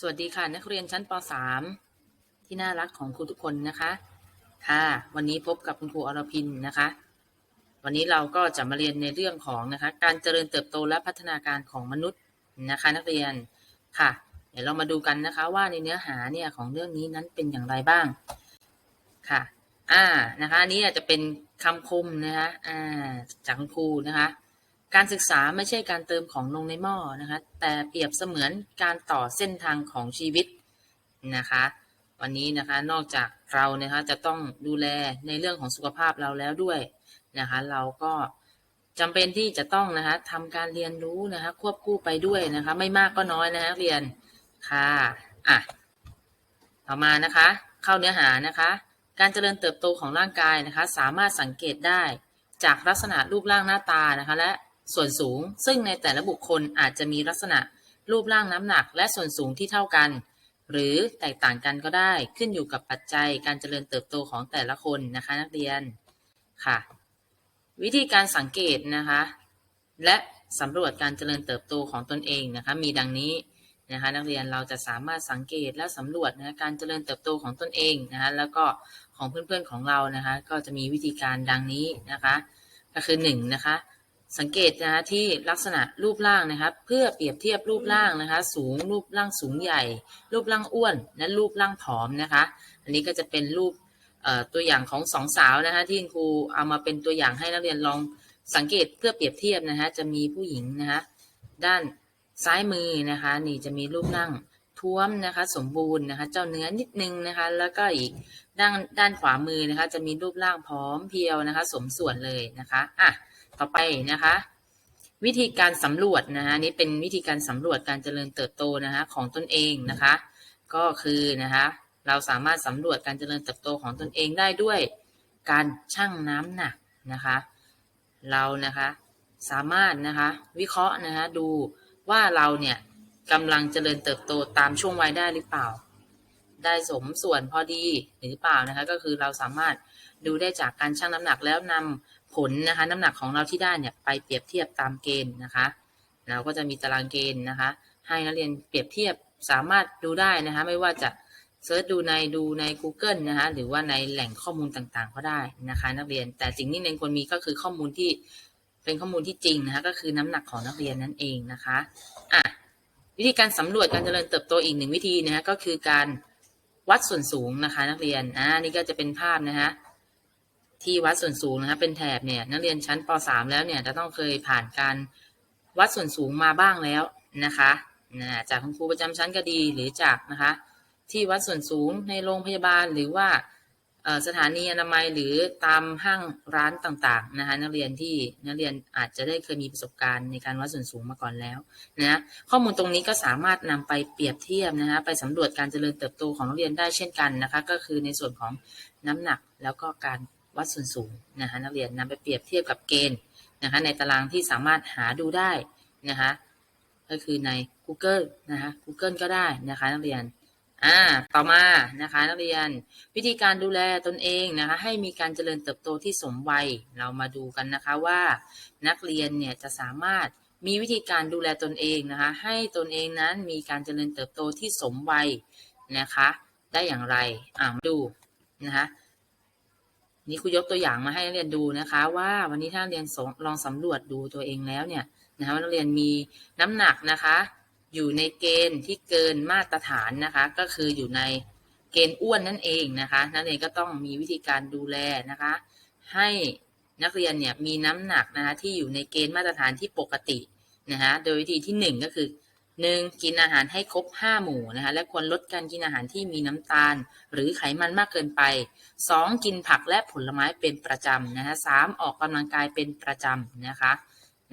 สวัสดีค่ะ นักเรียนชั้นป .3 ที่น่ารักของครูทุกคนนะคะ ค่ะ วันนี้พบกับคุณครูอรพินนะคะ วันนี้เราก็จะมาเรียนในเรื่องของนะคะ การเจริญเติบโตและพัฒนาการของมนุษย์นะคะ นักเรียนค่ะ เดี๋ยวเรามาดูกันนะคะว่าในเนื้อหาเนี่ยของเรื่องนี้นั้นเป็นอย่างไรบ้างค่ะ อ่านะคะอันนี้อาจจะเป็นคำคมนะคะ อ่าจากคุณครูนะคะ การศึกษาไม่ใช่การเติมของลงในหม้อนะคะ แต่เปรียบเสมือนการต่อเส้นทางของชีวิตนะคะ วันนี้นะคะนอกจากเรานะคะจะต้องดูแลในเรื่องของสุขภาพเราแล้วด้วยนะคะ เราก็จำเป็นที่จะต้องนะคะทำการเรียนรู้นะคะควบคู่ไปด้วยนะคะ ไม่มากก็น้อยนะนักเรียนค่ะอะต่อมานะคะ เข้าเนื้อหานะคะ การเจริญเติบโตของร่างกายนะคะ สามารถสังเกตได้จากลักษณะรูปร่างหน้าตานะคะ และ ส่วนสูง ซึ่งในแต่ละบุคคลอาจจะมีลักษณะ รูปร่างน้ำหนัก และส่วนสูงที่เท่ากัน หรือแตกต่างกันก็ได้ขึ้นอยู่กับปัจจัยการเจริญเติบโตของแต่ละคนนะคะนักเรียนค่ะ วิธีการสังเกตนะคะ และสำรวจการเจริญเติบโตของตนเองนะคะมีดังนี้นะคะนักเรียนเราจะสามารถสังเกตและสำรวจนะะการเจริญเติบโตของตนเองนะคะแล้วก็ของเพื่อนๆของเรานะคะก็จะมีวิธีการดังนี้นะคะ ก็คือหนึ่งนะคะ สังเกตนะคะที่ลักษณะรูปร่างนะครับ เพื่อเปรียบเทียบรูปร่างนะคะ สูงรูปร่างสูงใหญ่ รูปร่างอ้วนและรูปร่างผอมนะคะ อันนี้ก็จะเป็นรูปตัวอย่างของสองสาวนะคะที่คุณครูเอามาเป็นตัวอย่างให้นักเรียนลองสังเกตเพื่อเปรียบเทียบนะคะจะมีผู้หญิงนะคะด้านซ้ายมือนะคะนี่จะมีรูปร่างท้วมนะคะสมบูรณ์นะคะเจ้าเนื้อนิดนึงนะคะแล้วก็อีกด้านด้านขวามือนะคะจะมีรูปร่างผอมเพียวนะคะ สมส่วนเลยนะคะอะ ต่อไปนะคะ วิธีการสำรวจนะคะนี่เป็นวิธีการสำรวจการเจริญเติบโตนะคะของตนเองนะคะ ก็คือนะคะเราสามารถสำรวจการเจริญเติบโตของตนเองได้ด้วยการชั่งน้ำหนักนะคะ เรานะคะสามารถนะคะวิเคราะห์นะคะดูว่าเราเนี่ยกำลังเจริญเติบโตตามช่วงวัยได้หรือเปล่า ได้สมส่วนพอดีหรือเปล่านะคะ ก็คือเราสามารถดูได้จากการชั่งน้ำหนักแล้วนำ ผลนะคะน้ำหนักของเราที่ได้เนี่ยไปเปรียบเทียบตามเกณฑ์นะคะ เราก็จะมีตารางเกณฑ์นะคะ ให้นักเรียนเปรียบเทียบสามารถดูได้นะคะไม่ว่าจะเซิร์ชดูในดูใน Google นะคะหรือว่าในแหล่งข้อมูลต่างๆ ก็ได้นะคะ นักเรียนแต่สิ่งที่เน้นควรมีก็คือข้อมูลที่เป็นข้อมูลที่จริงนะคะก็คือน้ำหนักของนักเรียนนั่นเองนะคะอะวิธีการสำรวจการเจริญเติบโตอีกหนึ่งวิธีนะคะก็คือการวัดส่วนสูงนะคะ นักเรียนอ่านี่ก็จะเป็นภาพนะคะ ที่วัดส่วนสูงนะคะเป็นแถบเนี่ยนักเรียนชั้นป .3 แล้วเนี่ยจะต้องเคยผ่านการวัดส่วนสูงมาบ้างแล้วนะคะนะจากคุณครูประจำชั้นก็ดีหรือจากนะคะที่วัดส่วนสูงในโรงพยาบาลหรือว่าสถานีอนามัยหรือตามห้างร้านต่างๆนะคะนักเรียนที่นักเรียนอาจจะได้เคยมีประสบการณ์ในการวัดส่วนสูงมาก่อนแล้วนะข้อมูลตรงนี้ก็สามารถนำไปเปรียบเทียบนะคะไปสำรวจการเจริญเติบโตของนักเรียนได้เช่นกันนะคะก็คือในส่วนของน้ำหนักแล้วก็การ วัดส่วนสูงนะคะนักเรียนนำไปเปรียบเทียบกับเกณฑ์นะคะในตารางที่สามารถหาดูได้นะคะก็คือใน Google นะคะ Google ก็ได้นะคะนักเรียนอ่าต่อมานะคะนักเรียนวิธีการดูแลตนเองนะคะให้มีการเจริญเติบโตที่สมวัยเรามาดูกันนะคะว่านักเรียนเนี่ยจะสามารถมีวิธีการดูแลตนเองนะคะให้ตนเองนั้นมีการเจริญเติบโตที่สมวัยนะคะได้อย่างไรอ่ามาดูนะคะ นี่ครูยกตัวอย่างมาให้นักเรียนดูนะคะ ว่าวันนี้ถ้านักเรียนลองสำรวจดูตัวเองแล้วเนี่ยนะคะว่านักเรียนมีน้ำหนักนะคะ อยู่ในเกณฑ์ที่เกินมาตรฐานนะคะ ก็คืออยู่ในเกณฑ์อ้วนนั่นเองนะคะนักเรียนก็ต้องมีวิธีการดูแลนะคะ ให้นักเรียนเนี่ยมีน้ำหนักนะคะที่อยู่ในเกณฑ์มาตรฐานที่ปกตินะคะโดยวิธีที่หนึ่งก็คือ หนึ่งกินอาหารให้ครบห้าหมู่นะคะและควรลดการกินอาหารที่มีน้ำตาล หรือไขมันมากเกินไปสองกินผักและผลไม้เป็นประจำนะคะสามออกกำลังกายเป็นประจำนะคะ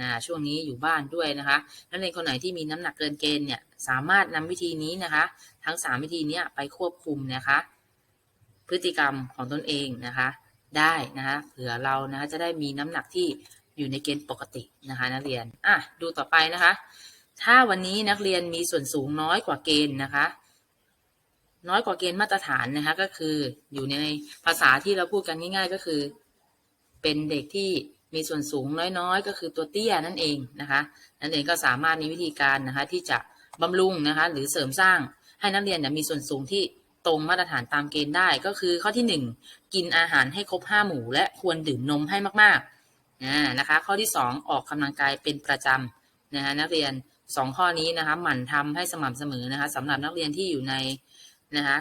นะช่วงนี้อยู่บ้านด้วยนะคะนักเรียนคนไหนที่มีน้ำหนักเกินเกณฑ์เนี่ยสามารถนำวิธีนี้นะคะ ทั้ง 3 วิธีนี้ไปควบคุมนะคะ พฤติกรรมของตนเองนะคะ ได้นะคะเผื่อเรานะคะจะได้มีน้ำหนักที่อยู่ในเกณฑ์ปกตินะคะ นักเรียนอะดูต่อไปนะคะ ถ้าวันนี้นักเรียนมีส่วนสูงน้อยกว่าเกณฑ์นะคะ น้อยกว่าเกณฑ์มาตรฐานนะคะก็คืออยู่ในภาษาที่เราพูดกันง่าย ๆ ก็คือ เป็นเด็กที่มีส่วนสูงน้อยๆ ก็คือตัวเตี้ยนั่นเองนะคะนั่นเองก็สามารถมีวิธีการนะคะที่จะบำรุงนะคะหรือเสริมสร้างให้นักเรียนเนี่ยมีส่วนสูงที่ตรงมาตรฐานตามเกณฑ์ได้ก็คือข้อที่หนึ่งกินอาหารให้ครบห้าหมู่ และควรดื่มนมให้มากๆนะคะข้อที่สองออกกำลังกายเป็นประจำนะคะนักเรียน สองข้อนี้นะคะหมั่นทำให้สม่ำเสมอนะคะสำหรับนักเรียนที่อยู่ในนะคะ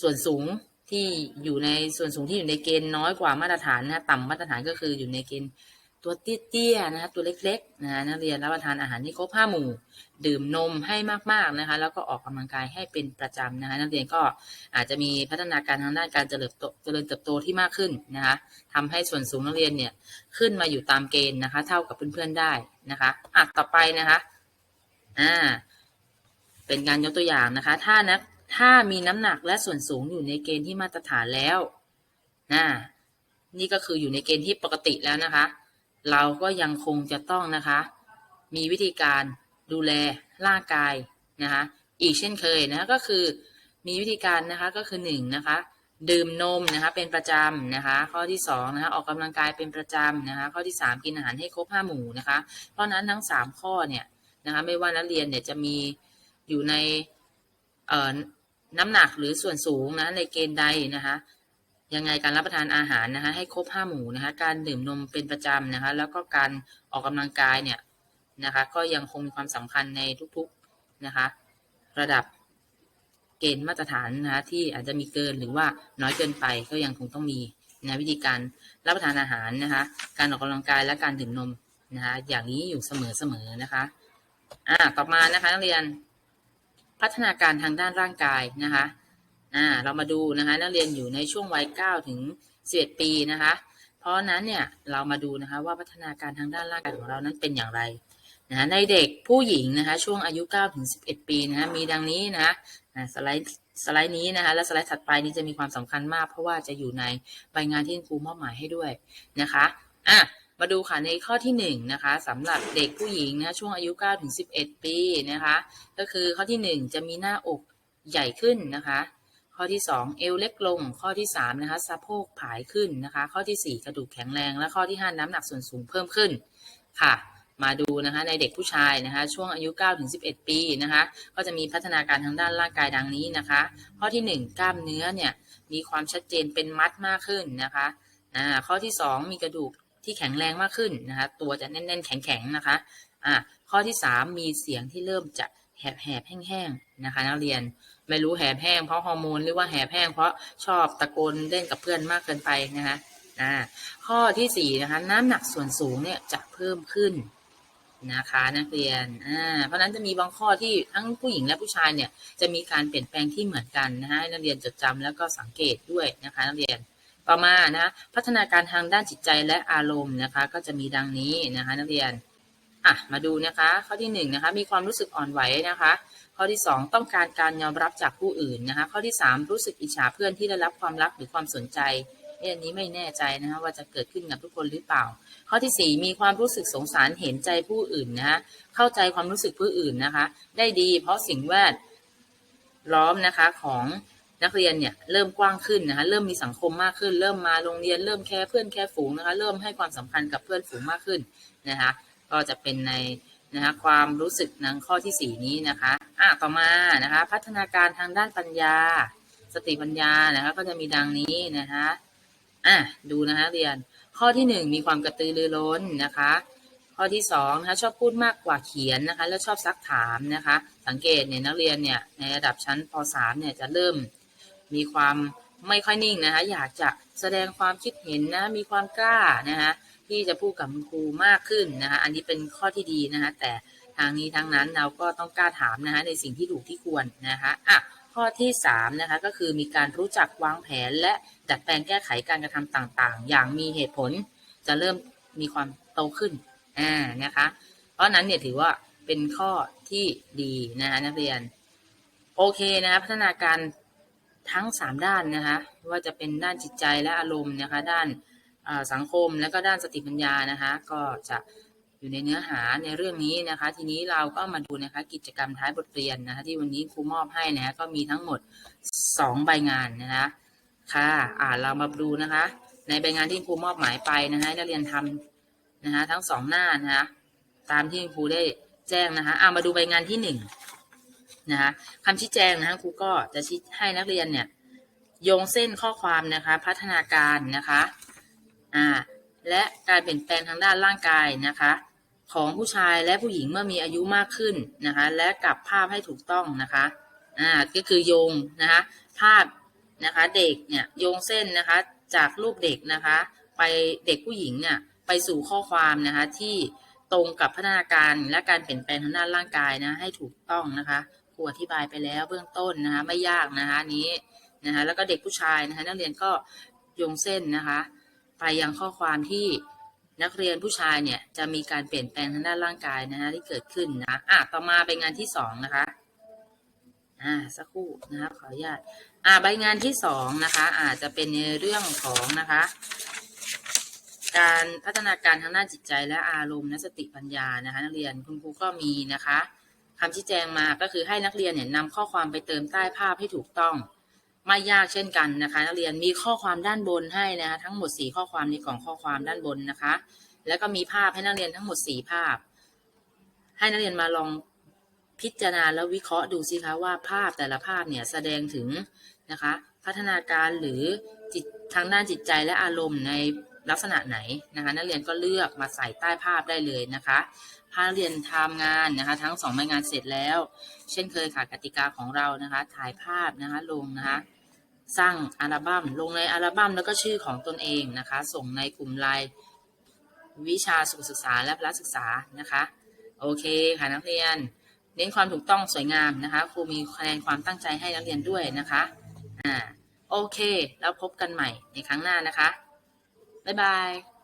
ส่วนสูงที่อยู่ในส่วนสูงที่อยู่ในเกณฑ์น้อยกว่ามาตรฐานนะต่ำมาตรฐานก็คืออยู่ในเกณฑ์ตัวเตี้ยๆนะคะตัวเล็กๆนะะนักเรียนรับประทานอาหารที่ครบห้าหมู่ ดื่มนมให้มากๆนะคะแล้วก็ออกกำลังกายให้เป็นประจำนะคะนักเรียนก็อาจจะมีพัฒนาการทางด้านการเจริญเจริญเติบโตที่มากขึ้นนะคะทำให้ส่วนสูงนักเรียนเนี่ยขึ้นมาอยู่ตามเกณฑ์นะคะ เท่ากับเพื่อนๆได้ นะคะอะต่อไปนะคะอ่าเป็นการยกตัวอย่างนะคะ ถ้านักถ้ามีน้ำหนักและส่วนสูงอยู่ในเกณฑ์ที่มาตรฐานแล้วนะนี่ก็คืออยู่ในเกณฑ์ที่ปกติแล้วนะคะ เราก็ยังคงจะต้องนะคะ มีวิธีการดูแลร่างกายนะคะ อีกเช่นเคยนะคะก็คือมีวิธีการนะคะก็คือหนึ่งนะคะ ดื่มนมนะคะเป็นประจำนะคะ ข้อที่สองนะคะออกกำลังกายเป็นประจำนะคะ ข้อที่สามกินอาหารให้ครบห้าหมู่นะคะ เพราะนั้นทั้งสามข้อเนี่ยนะคะไม่ว่านักเรียนเนี่ยจะมีอยู่ในน้ำหนักหรือส่วนสูงนะในเกณฑ์ใดนะคะยังไงการรับประทานอาหารนะคะให้ครบห้าหมู่นะคะการดื่มนมเป็นประจำนะคะแล้วก็การออกกำลังกายเนี่ยนะคะก็ยังคงมีความสำคัญในทุกๆนะคะระดับ เกณฑ์มาตรฐานนะคะที่อาจจะมีเกินหรือว่าน้อยเกินไปก็ยังคงต้องมีนะวิธีการรับประทานอาหารนะคะการออกกำลังกายและการดื่มนมนะคะอย่างนี้อยู่เสมอๆนะคะอ่าต่อมานะคะนักเรียนพัฒนาการทางด้านร่างกายนะคะอ่าเรามาดูนะคะนักเรียนอยู่ในช่วงวัย9ถึง11 ปีนะคะเพราะนั้นเนี่ยเรามาดูนะคะว่าพัฒนาการทางด้านร่างกายของเรานั้นเป็นอย่างไรนะในเด็กผู้หญิงนะคะช่วงอายุ9ถึง11 ปีนะคะมีดังนี้นะ สไลด์สไลด์นี้นะคะและสไลด์ถัดไปนี้จะมีความสำคัญมาก เพราะว่าจะอยู่ในใบงานที่ครูมอบหมายให้ด้วยนะคะอะมาดูค่ะในข้อที่หนึ่งนะคะสำหรับเด็กผู้หญิงนะช่วงอายุ9ถึง11 ปีนะคะก็คือข้อที่หนึ่งจะมีหน้าอกใหญ่ขึ้นนะคะข้อที่สองเอวเล็กลง ข้อที่สามนะคะสะโพกผายขึ้นนะคะ ข้อที่สี่กระดูกแข็งแรง และข้อที่ห้าน้ำหนักส่วนสูงเพิ่มขึ้นค่ะ มาดูนะคะในเด็กผู้ชายนะคะช่วงอายุ9ถึง11 ปีนะคะก็จะมีพัฒนาการทางด้านร่างกายดังนี้นะคะ ข้อที่หนึ่งกล้ามเนื้อเนี่ยมีความชัดเจนเป็นมัดมากขึ้นนะคะอ่าข้อที่สองมีกระดูกที่แข็งแรงมากขึ้นนะคะตัวจะแน่นๆ แข็งๆนะคะอ่าข้อที่สามมีเสียงที่เริ่มจะแหบๆแห้งๆนะคะนักเรียนไม่รู้แหบแห้งเพราะฮอร์โมนหรือว่าแหบแห้งเพราะชอบตะโกนเล่นกับเพื่อนมากเกินไปนะคะอ่าข้อที่สี่นะคะน้ำหนักส่วนสูงเนี่ยจะเพิ่มขึ้น นะคะนักเรียนอ่าเพราะนั้นจะมีบางข้อที่ทั้งผู้หญิงและผู้ชายเนี่ยจะมีการเปลี่ยนแปลงที่เหมือนกันนะคะนักเรียนจดจำแล้วก็สังเกตด้วยนะคะนักเรียนต่อมานะพัฒนาการทางด้านจิตใจและอารมณ์นะคะ ก็จะมีดังนี้นะคะนักเรียนอะมาดูนะคะข้อที่หนึ่งนะคะมีความรู้สึกอ่อนไหวนะคะ ข้อที่สองต้องการการยอมรับจากผู้อื่นนะคะ ข้อที่สามรู้สึกอิจฉาเพื่อนที่ได้รับความรักหรือความสนใจ เอันนี้ไม่แน่ใจนะคะว่าจะเกิดขึ้นกับทุกคนหรือเปล่า ข้อที่สี่มีความรู้สึกสงสารเห็นใจผู้อื่นนะคะเข้าใจความรู้สึกผู้อื่นนะคะ ได้ดี เพราะสิ่งแวดล้อมนะคะของนักเรียนเนี่ยเริ่มกว้างขึ้นนะคะเริ่มมีสังคมมากขึ้น เริ่มมาโรงเรียนเริ่มแค่เพื่อนแค่ฝูงนะคะเริ่มให้ความสำคัญกับเพื่อนฝูงมากขึ้นนะคะก็จะเป็นในนะคะความรู้สึกในข้อที่สี่นี้นะคะอะต่อมานะคะพัฒนาการทางด้านปัญญา สติปัญญานะคะก็จะมีดังนี้นะคะ อะดูนะคะเรียน ข้อที่หนึ่งมีความกระตือรือร้นนะคะ ข้อที่สองนะคะชอบพูดมากกว่าเขียนนะคะ แล้วชอบซักถามนะคะ สังเกตเนี่ยนักเรียนเนี่ยในระดับชั้นป .3 เนี่ยจะเริ่มมีความไม่ค่อยนิ่งนะคะ อยากจะแสดงความคิดเห็นนะมีความกล้านะคะที่จะพูดกับครูมากขึ้นนะคะ อันนี้เป็นข้อที่ดีนะคะ แต่ทางนี้ทั้งนั้นเราก็ต้องกล้าถามนะคะในสิ่งที่ถูกที่ควรนะคะอะ ข้อที่สามนะคะก็คือมีการรู้จักวางแผน และดัดแปลงแก้ไขการกระทำต่างๆ อย่างมีเหตุผลจะเริ่มมีความโตขึ้นอ่านะคะ เพราะนั้นเนี่ยถือว่าเป็นข้อที่ดีนะคะนักเรียน โอเคนะคะพัฒนาการทั้ง 3 ด้านนะคะว่าจะเป็นด้านจิตใจและอารมณ์นะคะด้านสังคมและก็ด้านสติปัญญานะคะก็จะ อยู่ในเนื้อหาในเรื่องนี้นะคะ ทีนี้เราก็มาดูนะคะกิจกรรมท้ายบทเรียนนะคะ ที่วันนี้ครูมอบให้นะคะก็มีทั้งหมด 2 ใบงานนะคะค่ะอ่าเรามาดูนะคะ ในใบงานที่ครูมอบหมายไปนะคะนักเรียนทำนะคะทั้งสองหน้านะคะตามที่ครูได้แจ้งนะคะอ่ามาดูใบงานที่หนึ่งนะคะคำชี้แจงนะคะครูก็จะชี้ให้นักเรียนเนี่ยโยงเส้นข้อความนะคะ พัฒนาการนะคะอ่าและการเปลี่ยนแปลงทางด้านร่างกายนะคะ ของผู้ชายและผู้หญิงเมื่อมีอายุมากขึ้นนะคะ และกลับภาพให้ถูกต้องนะคะอ่าก็คือโยงนะคะภาพนะคะเด็กเนี่ยโยงเส้นนะคะจากรูปเด็กนะคะ ไปเด็กผู้หญิงเนี่ยไปสู่ข้อความนะคะที่ตรงกับพัฒนาการและการเปลี่ยนแปลงทางด้านร่างกายนะให้ถูกต้องนะคะครูอธิบายไปแล้วเบื้องต้นนะคะไม่ยากนะคะนี้นะคะแล้วก็เด็กผู้ชายนะคะนักเรียนก็โยงเส้นนะคะ ไปยังข้อความที่ นักเรียนผู้ชายเนี่ยจะมีการเปลี่ยนแปลงทางด้านร่างกายนะคะที่เกิดขึ้นนะอะต่อมาเป็นงานที่สองนะคะอ่าสักครู่นะคะขออนุญาตอ่าใบงานที่สองนะคะ อาจจะเป็นในเรื่องของนะคะ การพัฒนาการทางด้านจิตใจและอารมณ์และสติปัญญานะคะ นักเรียนคุณครูก็มีนะคะคำชี้แจงมาก็คือให้นักเรียนเนี่ยนำข้อความไปเติมใต้ภาพให้ถูกต้อง ไม่ยากเช่นกันนะคะ นักเรียนมีข้อความด้านบนให้นะคะทั้งหมด 4 ข้อความในกล่องข้อความด้านบนนะคะ แล้วก็มีภาพให้นักเรียนทั้งหมด 4 ภาพ ให้นักเรียนมาลองพิจารณาแล้ววิเคราะห์ดูสิคะว่าภาพแต่ละภาพเนี่ยแสดงถึงนะคะ พัฒนาการหรือจิตทางด้านจิตใจและอารมณ์ในลักษณะไหนนะคะ นักเรียนก็เลือกมาใส่ใต้ภาพได้เลยนะคะถ้านักเรียนทำงานนะคะ ทั้งสองใบงานเสร็จแล้ว เช่นเคยค่ะกติกาของเรานะคะ ถ่ายภาพนะคะลงนะคะ สร้างอัลบั้มลงในอัลบั้มแล้วก็ชื่อของตนเองนะคะ ส่งในกลุ่มไลน์วิชาสุขศึกษาและพละศึกษานะคะ โอเคค่ะนักเรียน เน้นความถูกต้องสวยงามนะคะครูมีคะแนนความตั้งใจให้นักเรียนด้วยนะคะอ่าโอเค แล้วพบกันใหม่ในครั้งหน้านะคะ บ๊ายบาย